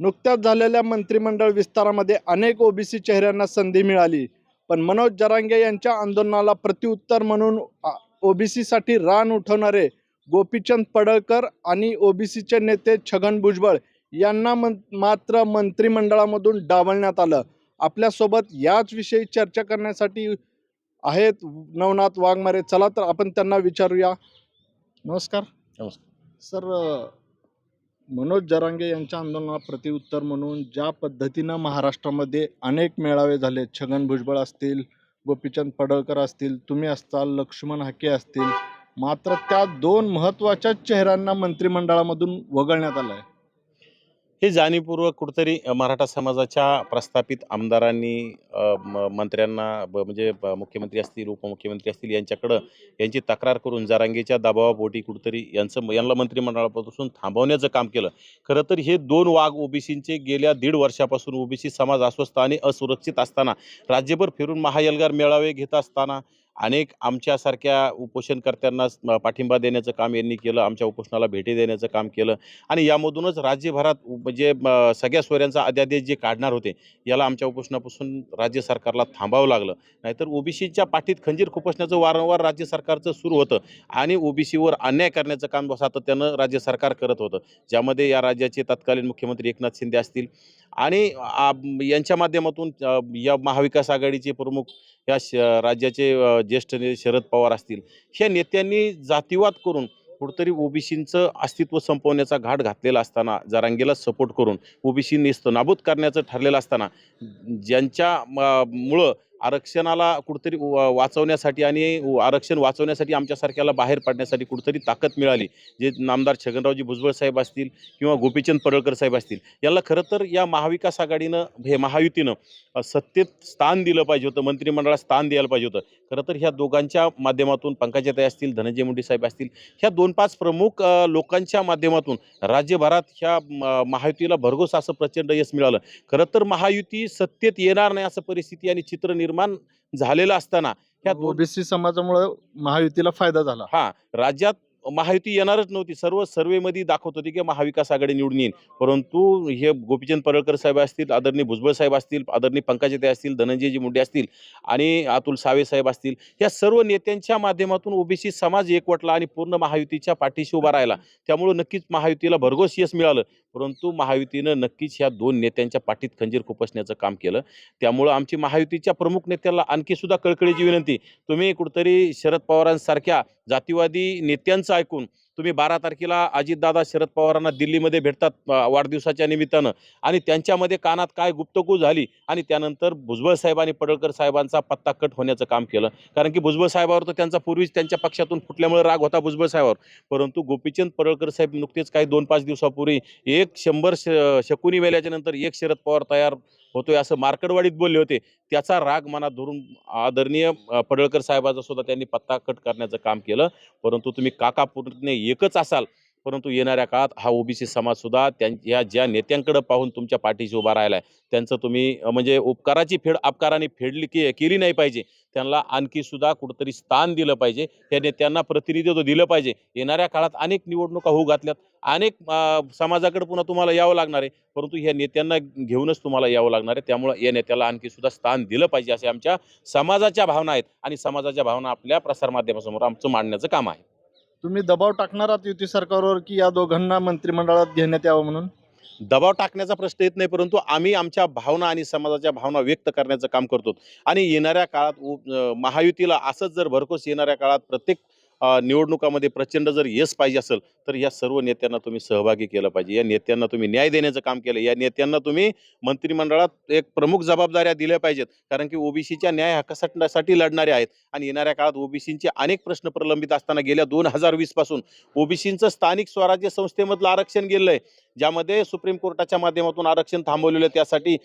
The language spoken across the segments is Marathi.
नुकत्याच झालेल्या मंत्रिमंडळ विस्तारामध्ये अनेक ओबीसी चेहऱ्यांना संधी मिळाली. पण मनोज जरांगे यांच्या आंदोलनाला प्रत्युत्तर म्हणून ओबीसीसाठी रान उठवणारे गोपीचंद पडळकर आणि ओबीसीचे नेते छगन भुजबळ यांना मन मात्र मंत्रिमंडळामधून डावलण्यात आलं. आपल्यासोबत याच विषयी चर्चा करण्यासाठी आहेत नवनाथ वाघमारे. चला तर आपण त्यांना विचारूया. नमस्कार. नमस्कार. सर मनोज जरांगे यांच्या आंदोलनाला प्रत्युत्तर म्हणून ज्या पद्धतीनं महाराष्ट्रामध्ये अनेक मेळावे झाले छगन भुजबळ असतील गोपीचंद पडळकर असतील तुम्ही असताल लक्ष्मण हाके असतील मात्र त्या दोन महत्त्वाच्या चेहऱ्यांना मंत्रिमंडळामधून वगळण्यात आलं आहे हे जाणीवपूर्वक कुठंतरी मराठा समाजाच्या प्रस्थापित आमदारांनी म- मंत्र्यांना ब- म्हणजे मुख्यमंत्री असतील उपमुख्यमंत्री असतील यांच्याकडं यांची तक्रार करून जरांगेच्या दबावापोटी कुठंतरी यांचं यांना मंत्रिमंडळापासून थांबवण्याचं काम केलं. खरं तर हे दोन वाघ ओबीसींचे गेल्या दीड वर्षापासून ओबीसी समाज अस्वस्थ आणि असुरक्षित असताना राज्यभर फिरून महायलगार मेळावे घेत असताना अनेक आमच्यासारख्या उपोषणकर्त्यांना पाठिंबा देण्याचं काम यांनी केलं आमच्या उपोषणाला भेटी देण्याचं काम केलं आणि यामधूनच राज्यभरात म्हणजे सगळ्या सोयऱ्यांचा अध्यादेश जे काढणार होते याला आमच्या उपोषणापासून राज्य सरकारला थांबावं लागलं. नाहीतर ओबीसीच्या पाठीत खंजीर खुपसण्याचं वारंवार राज्य सरकारचं सुरू होतं आणि ओबीसीवर अन्याय करण्याचं काम सातत्यानं राज्य सरकार करत होतं. ज्यामध्ये या राज्याचे तत्कालीन मुख्यमंत्री एकनाथ शिंदे असतील आणि यांच्या माध्यमातून या महाविकास आघाडीचे प्रमुख या श राज्याचे ज्येष्ठ नेते शरद पवार असतील ह्या नेत्यांनी जातीवाद करून कुठंतरी ओबीसींचं अस्तित्व संपवण्याचा घाट घातलेला असताना जरांगेला सपोर्ट करून ओबीसी नाबूद करण्याचं ठरलेलं असताना ज्यांच्या म- मुळं आरक्षणाला कुठंतरी वाचवण्यासाठी आणि व- आरक्षण वाचवण्यासाठी आमच्यासारख्याला बाहेर पाडण्यासाठी कुठंतरी ताकद मिळाली. जे नामदार छगनरावजी भुजबळ साहेब असतील किंवा गोपीचंद पडळकर साहेब असतील याला खरं तर या महाविकास आघाडीनं हे महायुतीनं सत्तेत स्थान दिलं पाहिजे होतं मंत्रिमंडळात स्थान द्यायला पाहिजे होतं. खरं तर ह्या दोघांच्या माध्यमातून पंकजाताई असतील धनंजय मुंडे साहेब असतील ह्या दोन पाच प्रमुख लोकांच्या माध्यमातून राज्यभरात ह्या महायुतीला भरघोस असं प्रचंड यश मिळालं. खरं तर महायुती सत्तेत येणार नाही असं परिस्थिती आणि चित्र निर्माण झालेलं असताना ह्या दोन ओबीसी समाजामुळे महायुतीला फायदा झाला. हा राज्यात महायुती येणारच नव्हती. सर्व सर्वेमध्ये दाखवत होती की महाविकास आघाडी निवडून येईल. परंतु हे गोपीचंद परळकर साहेब असतील आदरणीय भुजबळ साहेब असतील आदरणीय पंकजाते असतील धनंजयजी मुंडे असतील आणि अतुल सावे साहेब असतील या सर्व नेत्यांच्या माध्यमातून ओबीसी समाज एकवटला आणि पूर्ण महायुतीच्या पाठीशी उभा राहिला. त्यामुळं नक्कीच महायुतीला भरघोस यश मिळालं. परंतु महायुतीनं नक्कीच ह्या दोन नेत्यांच्या पाठीत खंजीर खुपसण्याचं काम केलं. त्यामुळं आमची महायुतीच्या प्रमुख नेत्याला आणखी सुद्धा कळकळीची विनंती. तुम्ही कुठंतरी शरद पवारांसारख्या जातीवादी नेत्यांचं ऐकून तुम्ही बारा तारखेला अजितदादा शरद पवारांना दिल्लीमध्ये भेटतात वाढदिवसाच्या निमित्तानं. आणि त्यांच्यामध्ये कानात काय गुप्तगू झाली आणि त्यानंतर भुजबळ साहेब आणि पडळकर साहेबांचा पत्ता कट होण्याचं काम केलं. कारण की भुजबळ साहेबावर तर त्यांचा पूर्वीच त्यांच्या पक्षातून फुटल्यामुळे राग होता भुजबळ साहेबावर. परंतु गोपीचंद पडळकर साहेब नुकतेच काही दोन पाच दिवसापूर्वी एक शंभर श शकुनी वेल्याच्यानंतर एक शरद पवार तयार होतोय असं मार्कडवाडीत बोलले होते. त्याचा राग मनात धरून आदरणीय पडळकर साहेबाचा सुद्धा त्यांनी पत्ता कट करण्याचं काम केलं. परंतु तुम्ही काका पूर्ण एकच असाल परंतु येणाऱ्या काळात हा ओबीसी समाजसुद्धा त्यांच्या ज्या नेत्यांकडे पाहून तुमच्या पाठीशी उभा राहिला आहे त्यांचं तुम्ही म्हणजे उपकाराची फेड अपकाराने फेडली की केली नाही पाहिजे. त्यांना आणखी सुद्धा कुठंतरी स्थान दिलं पाहिजे. या नेत्यांना प्रतिनिधित्व दिलं पाहिजे. येणाऱ्या काळात अनेक निवडणुका होऊ घातल्यात. अनेक समाजाकडे पुन्हा तुम्हाला यावं लागणार आहे. परंतु ह्या नेत्यांना घेऊनच तुम्हाला यावं लागणार आहे. त्यामुळं या नेत्याला आणखी सुद्धा स्थान दिलं पाहिजे असे आमच्या समाजाच्या भावना आहेत. आणि समाजाच्या भावना आपल्या प्रसारमाध्यमासमोर आमचं मांडण्याचं काम आहे. तुम्ही दबाव टाकणार आहात युती सरकारवर की या दोघांना मंत्रिमंडळात घेण्यात यावं म्हणून? दबाव टाकण्याचा प्रश्न येत नाही परंतु आम्ही आमच्या भावना आणि समाजाच्या भावना व्यक्त करण्याचं काम करतो. आणि येणाऱ्या काळात महायुतीला असंच जर भरघोस येणाऱ्या काळात प्रत्येक निवडणुकामध्ये प्रचंड जर यश पाहिजे असेल तर या सर्व नेत्यांना तुम्ही सहभागी केलं पाहिजे. या नेत्यांना तुम्ही न्याय देण्याचं काम केलं. या नेत्यांना तुम्ही मंत्रिमंडळात एक प्रमुख जबाबदाऱ्या दिल्या पाहिजेत. कारण की ओबीसीच्या न्याय हक्कासाठी लढणारे आहेत आणि येणाऱ्या काळात ओबीसींचे अनेक प्रश्न प्रलंबित असताना गेल्या दोन हजार वीसपासून ओबीसींचं स्थानिक स्वराज्य संस्थेमधलं आरक्षण गेलं आहे. ज्यामध्ये सुप्रीम कोर्टाच्या माध्यमातून आरक्षण थांबवलेलं आहे. त्यासाठी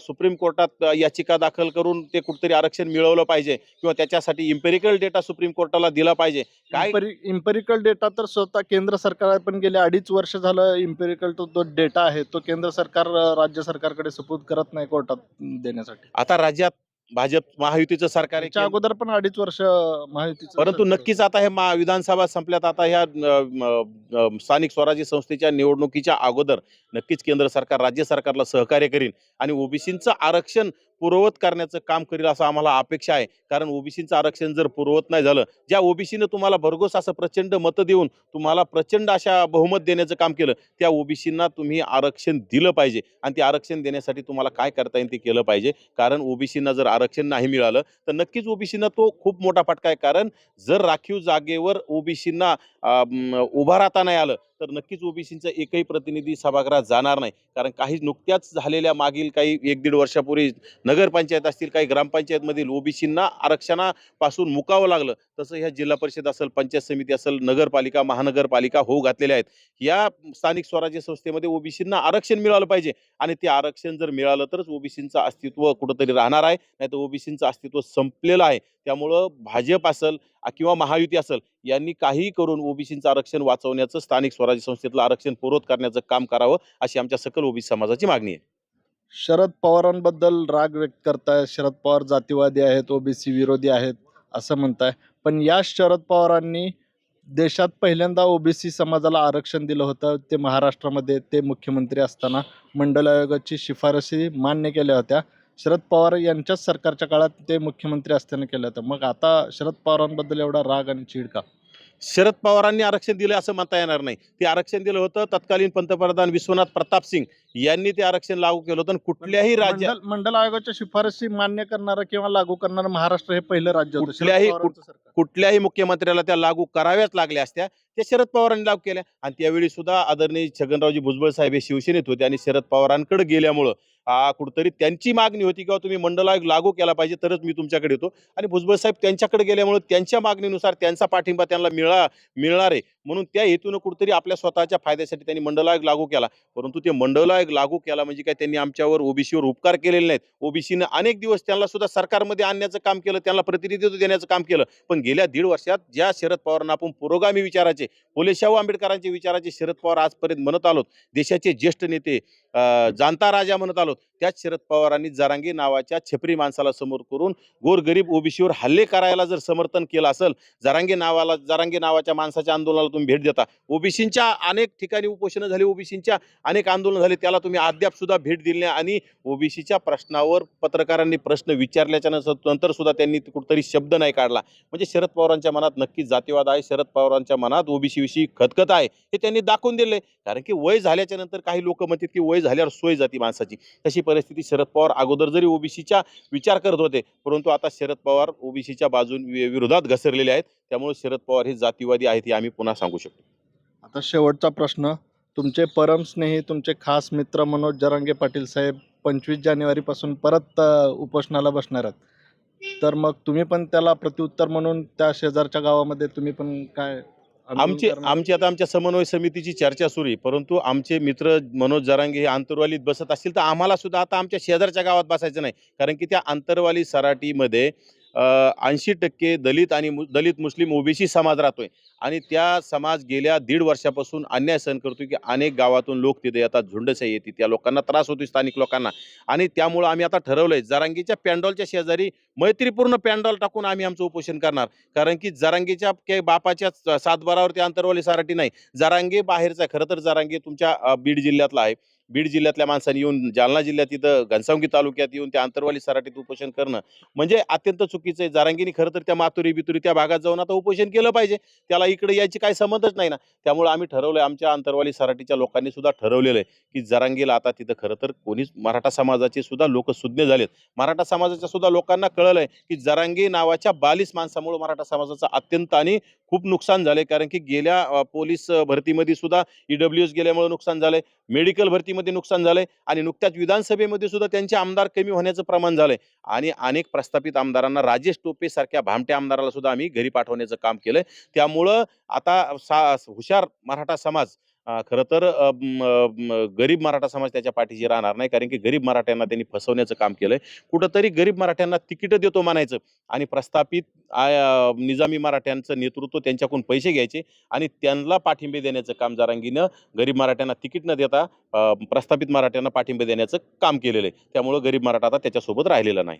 सुप्रीम कोर्टात याचिका दाखल करून ते कुठेतरी आरक्षण मिळवलं पाहिजे किंवा त्याच्यासाठी इम्पेरिकल डेटा सुप्रीम कोर्टाला दिला पाहिजे काय इम्पेरिकल डेटा तर स्वतः केंद्र सरकार पण गेले अडीच वर्ष झालं इम्पेरिकल तो जो डेटा आहे तो केंद्र सरकार राज्य सरकारकडे सुपूर्द करत नाही कोर्टात देण्यासाठी आता राज्यात भाजप महायुतीचं सरकार आहे त्याच्या अगोदर पण अडीच वर्ष महायुतीचं परंतु नक्कीच आता हे मा विधानसभा संपल्यात आता ह्या अ, म, अ, स्थानिक स्वराज्य संस्थेच्या निवडणुकीच्या अगोदर नक्कीच केंद्र सरकार राज्य सरकारला सहकार्य करील आणि ओबीसींचं आरक्षण पूर्ववत करण्याचं काम करील असं आम्हाला अपेक्षा आहे. कारण ओबीसीचं आरक्षण जर पूर्ववत नाही झालं ज्या ओबीसीनं तुम्हाला भरघोस असं प्रचंड मतं देऊन तुम्हाला प्रचंड अशा बहुमत देण्याचं काम केलं त्या ओबीसींना तुम्ही आरक्षण दिलं पाहिजे. आणि ते आरक्षण देण्यासाठी तुम्हाला काय करता येईल ते केलं पाहिजे. कारण ओबीसींना जर आरक्षण नाही मिळालं तर नक्कीच ओबीसींना तो खूप मोठा फटका आहे. कारण जर राखीव जागेवर ओबीसींना उभा राहता नाही आलं तर नक्कीच ओबीसींचा एकही प्रतिनिधी सभागृहात जाणार नाही. कारण काही नुकत्याच झालेल्या मागील काही एक दीड वर्षापूर्वी नगरपंचायत असतील काही ग्रामपंचायतमधील ओबीसींना आरक्षणापासून मुकावं लागलं. तसं ह्या जिल्हा परिषद असेल पंचायत समिती असेल नगरपालिका महानगरपालिका होऊ घातलेल्या आहेत. या स्थानिक स्वराज्य संस्थेमध्ये ओबीसींना आरक्षण मिळालं पाहिजे आणि ते आरक्षण जर मिळालं तरच ओबीसींचं अस्तित्व कुठंतरी राहणार आहे नाही तर ओबीसींचं अस्तित्व संपलेलं आहे. त्यामुळं भाजप असेल किंवा महायुती असेल यांनी काही करून ओबीसींचं आरक्षण वाचवण्याचं स्थानिक स्वराज्य संस्थेतलं आरक्षण पूर्वत करण्याचं काम करावं अशी आमच्या सकल ओबीसी समाजाची मागणी आहे. शरद पवारांबद्दल राग व्यक्त करताय. शरद पवार जातीवादी आहेत ओबीसी विरोधी आहेत असं म्हणताय. पण या शरद पवारांनी देशात पहिल्यांदा ओबीसी समाजाला आरक्षण दिलं होतं. ते महाराष्ट्रामध्ये ते मुख्यमंत्री असताना मंडल आयोगाची शिफारशी मान्य केल्या होत्या. शरद पवार यांच्याच सरकारच्या काळात ते मुख्यमंत्री असताना केलं होतं मग आता शरद पवारांबद्दल एवढा राग आणि चीड का शरद पवारांनी आरक्षण दिलं असं म्हणता येणार नाही. ते आरक्षण दिलं होतं तत्कालीन पंतप्रधान विश्वनाथ प्रताप सिंग यांनी ते आरक्षण लागू केलं होतं कुठल्याही राज्यात मंडल आयोगाच्या शिफारशी मान्य करणारं किंवा लागू करणारं महाराष्ट्र हे पहिलं राज्य कुठल्याही-. कुठल्याही मुख्यमंत्र्याला त्या लागू कराव्याच लागल्या असत्या. त्या शरद पवारांनी लागू केल्या. आणि त्यावेळी सुद्धा आदरणीय छगनरावजी भुजबळ साहेब हे शिवसेनेत होते आणि शरद पवारांकडे गेल्यामुळं आ, कुठतरी त्यांची मागणी होती किंवा तुम्ही मंडल लागू केला पाहिजे तरच मी तुमच्याकडे येतो. आणि भुजबळ साहेब त्यांच्याकडे गेल्यामुळे त्यांच्या मागणीनुसार त्यांचा पाठिंबा त्यांना मिळा मिळणार आहे. म्हणून त्या हेतूनं कुठतरी आपल्या स्वतःच्या फायद्यासाठी त्यांनी मंडळायोग लागू केला. परंतु ते मंडळायोग लागू केला म्हणजे काय त्यांनी आमच्यावर ओबीसीवर उपकार केलेले नाहीत. ओबीसीनं अनेक दिवस त्यांना सुद्धा सरकारमध्ये आणण्याचं काम केलं त्यांना प्रतिनिधित्व देण्याचं काम केलं. पण गेल्या दीड वर्षात ज्या शरद पवारांना आपण पुरोगामी विचाराचे फुले शाहू आंबेडकरांचे विचाराचे शरद पवार आजपर्यंत म्हणत आलोत देशाचे ज्येष्ठ नेते जाणता राजा म्हणत आलो. त्याच शरद पवारांनी जरांगे नावाच्या छपरी माणसाला समोर करून गोरगरीब ओबीसीवर हल्ले करायला जर समर्थन केलं असेल जरांगे नावाला जरांगे नावाच्या माणसाच्या आंदोलनाला तुम्ही भेट देता. ओबीसींच्या अनेक ठिकाणी उपोषणं झाली ओबीसींच्या अनेक आंदोलन झाले त्याला तुम्ही अद्याप सुद्धा भेट दिली नाही आणि ओबीसीच्या प्रश्नावर पत्रकारांनी प्रश्न विचारल्याच्या नंतर नंतर सुद्धा त्यांनी कुठतरी शब्द नाही काढला. म्हणजे शरद पवारांच्या मनात नक्कीच जातीवाद आहे शरद पवारांच्या मनात ओबीसीविषयी खतखत आहे हे त्यांनी दाखवून दिले कारण की वय झाल्याच्यानंतर काही लोक म्हणतात की वय झाल्यावर सोय जाती माणसाची. तशी परिस्थिती शरद पवार अगोदर जरी ओबीसीच्या विचार करत होते परंतु आता शरद पवार ओबीसीच्या बाजून विरोधात घसरलेले आहेत. त्यामुळे शरद पवार हे जातीवादी आहेत हे आम्ही पुन्हा सांगू शकतो. आता शेवटचा प्रश्न. तुमचे परमस्नेही तुमचे खास मित्र मनोज जरांगे पाटील साहेब पंचवीस जानेवारीपासून परत उपोषणाला बसणार आहेत. तर मग तुम्ही पण त्याला प्रत्युत्तर म्हणून त्या शेजारच्या गावामध्ये तुम्ही पण काय आमचे? आमची आता आमच्या समन्वय समितीची चर्चा सुरू आहे परंतु आमचे मित्र मनोज जरांगे हे आंतरवालीत बसत असतील तर आम्हाला सुद्धा आता आमच्या शेजारच्या गावात बसायचं नाही कारण की त्या आंतरवाली सराटीमध्ये ऐंशी टक्के दलित आणि मु- दलित मुस्लिम ओबीसी समाज राहतोय. आणि त्या समाज गेल्या दीड वर्षापासून अन्याय सहन करतो की अनेक गावातून लोक तिथे येतात झुंडशाही येते. त्या लोकांना त्रास होतो स्थानिक लोकांना. आणि त्यामुळं आम्ही आता ठरवलंय जरांगीच्या पॅन्डॉलच्या शेजारी मैत्रीपूर्ण पॅन्डॉल टाकून आम्ही आमचं उपोषण करणार. कारण की जरांगीच्या काही बापाच्या सातबारावरती अंतरवाली सराठी नाही. जरांगे बाहेरचा खरं तर जरांगे तुमच्या बीड जिल्ह्यातला आहे. बीड जिल्ह्यातल्या माणसांनी येऊन जालना जिल्ह्यात इथं घनसावंगी तालुक्यात येऊन त्या अंतरवाली सराटीत उपोषण करणं. म्हणजे अत्यंत चुकीचं आहे. जारांगीनी खरं तर त्या मातुरी बितुरी त्या भागात जाऊन आता उपोषण केलं पाहिजे. त्याला इकडे यायची काही संबंधच नाही ना. त्यामुळे आम्ही ठरवलं आमच्या अंतरवाली सराटीच्या लोकांनी सुद्धा ठरवलेलं आहे की जरांगीला आता तिथं खरं तर कोणीच मराठा समाजाचे सुद्धा लोक सुज्ञ झालेत. मराठा समाजाच्या सुद्धा लोकांना कळलं आहे की जरांगी नावाच्या बालीस माणसामुळे मराठा समाजाचं अत्यंत आणि खूप नुकसान झालंय. कारण की गेल्या पोलीस भरतीमध्ये सुद्धा ईडब्ल्यू एस गेल्यामुळे नुकसान झालंय. मेडिकल भरती शेतीमध्ये नुकसान झालंय आणि नुकत्याच विधानसभेमध्ये सुद्धा त्यांचे आमदार कमी होण्याचं प्रमाण झालंय. आणि अनेक प्रस्थापित आमदारांना राजेश टोपे सारख्या भामट्या आमदाराला सुद्धा आम्ही घरी पाठवण्याचं काम केलंय. त्यामुळं आता सा हुशार मराठा समाज खरं तर गरीब मराठा समाज त्याच्या पाठीशी राहणार नाही कारण की गरीब मराठ्यांना त्यांनी फसवण्याचं काम केलंय. कुठंतरी गरीब मराठ्यांना तिकीटं देतो म्हणायचं आणि प्रस्थापित आय- निजामी मराठ्यांचं नेतृत्व त्यांच्याकडून पैसे घ्यायचे आणि त्यांना पाठिंबे देण्याचं काम जारांगीनं गरीब मराठ्यांना तिकीट न देता प्रस्थापित मराठ्यांना पाठिंबे देण्याचं काम केलेलं आहे. त्यामुळं गरीब मराठा आता त्याच्यासोबत राहिलेला नाही.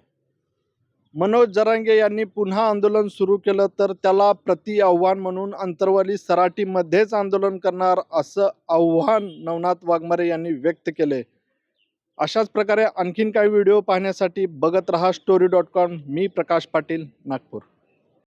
मनोज जरांगे यांनी पुन्हा आंदोलन सुरू केलं तर त्याला प्रति आव्हान म्हणून अंतरवाली सराटीमध्येच आंदोलन करणार असं आव्हान नवनाथ वाघमारे यांनी व्यक्त केले. अशाच प्रकारे आणखीन काही व्हिडिओ पाहण्यासाठी बघत रहा स्टोरी डॉट कॉम मी प्रकाश पाटील नागपूर.